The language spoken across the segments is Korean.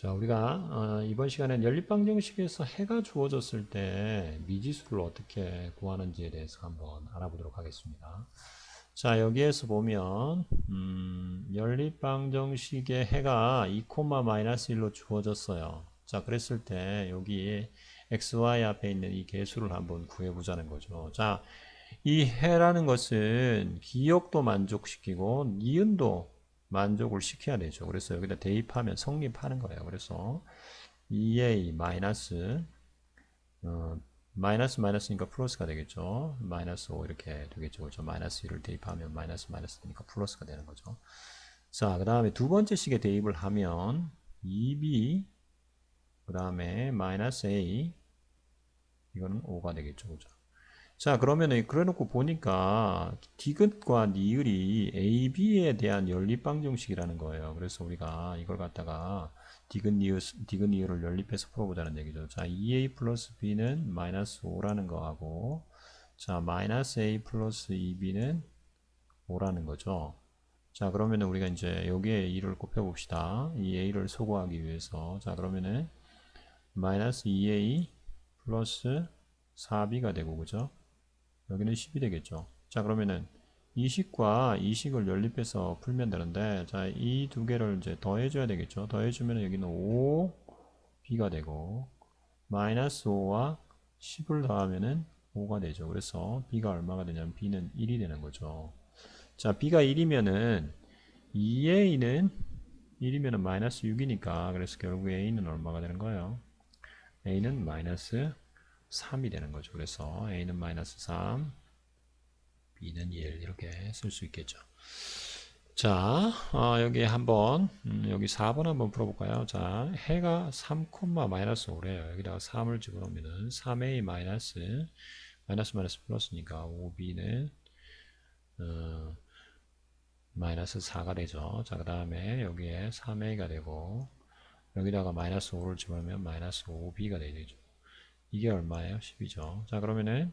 자, 우리가 어, 이번 시간엔 연립방정식에서 해가 주어졌을 때 미지수를 어떻게 구하는지에 대해서 한번 알아보도록 하겠습니다. 자, 여기에서 보면 음, 연립방정식의 해가 2, 마이너스 1로 주어졌어요. 자, 그랬을 때 여기 xy 앞에 있는 이 개수를 한번 구해보자는 거죠. 자, 이 해라는 것은 기억도 만족시키고 니은도 만족을 시켜야 되죠. 그래서 여기다 대입하면 성립하는 거예요. 그래서 2a 마이너스 어, 마이너스 마이너스니까 플러스가 되겠죠. 마이너스 5 이렇게 되겠죠. 그렇죠. 마이너스 1을 대입하면 마이너스 마이너스니까 플러스가 되는 거죠. 자, 그 다음에 두 번째 식에 대입을 하면 2b 그 다음에 마이너스 a 이거는 5가 되겠죠. 그죠? 자, 그러면은 그래놓고 보니까 디귿과 니을이 A, B에 대한 연립방정식이라는 거예요. 그래서 우리가 이걸 갖다가 디귿, 니을, 디귿, 니을을 연립해서 풀어보자는 얘기죠. 자, 2A 플러스 B는 마이너스 5라는 거하고, 자, 마이너스 A 플러스 2B는 5라는 거죠. 자, 그러면은 우리가 이제 여기에 2를 곱해봅시다. 이 A를 소거하기 위해서. 자, 그러면은 마이너스 2A 플러스 4B가 되고, 그죠? 여기는 10이 되겠죠. 자, 그러면은 이 식과 이 식을 연립해서 풀면 되는데, 자, 이 두 개를 이제 더해줘야 되겠죠. 더해주면 여기는 5, b가 되고, 마이너스 5와 10을 더하면은 5가 되죠. 그래서 b가 얼마가 되냐면 b는 1이 되는 거죠. 자, b가 1이면은 2a는 1이면은 마이너스 6이니까, 그래서 결국 a는 얼마가 되는 거예요? a는 마이너스 3이 되는 거죠. 그래서 a는 마이너스 3, b는 1 이렇게 쓸 수 있겠죠. 자, 어, 여기 한번 음, 여기 4번 한번 풀어볼까요? 자, 해가 3, 마이너스 5래요. 여기다가 3을 집어넣으면은 3a 마이너스 마이너스 마이너스 플러스니까 5b는 어, 마이너스 4가 되죠. 자, 그 다음에 여기에 3a가 되고 여기다가 마이너스 5를 집어넣으면 마이너스 5b가 되죠. 이게 얼마예요? 10이죠. 자, 그러면은,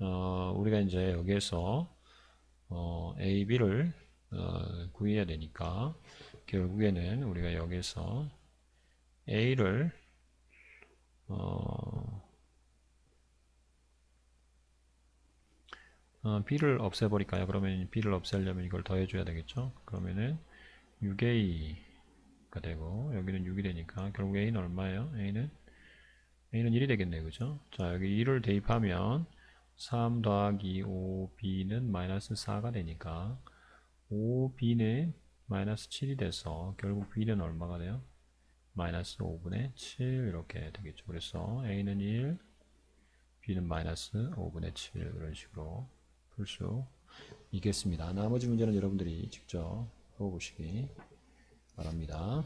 어, 우리가 이제 여기에서, 어, A, B를, 어, 구해야 되니까, 결국에는 우리가 여기서 A를, 어, 어, B를 없애버릴까요? 그러면 B를 없애려면 이걸 더해줘야 되겠죠? 그러면은 6A가 되고, 여기는 6이 되니까, 결국 A는 얼마예요? A는 a는 1이 되겠네요. 그죠? 자, 여기 1을 대입하면 3 더하기 5b는 마이너스 4가 되니까 5b는 마이너스 7이 돼서 결국 b는 얼마가 돼요? 마이너스 5분의 7 이렇게 되겠죠. 그래서 a는 1, b는 마이너스 5분의 7 이런 식으로 풀 수 있겠습니다. 나머지 문제는 여러분들이 직접 풀어보시기 바랍니다.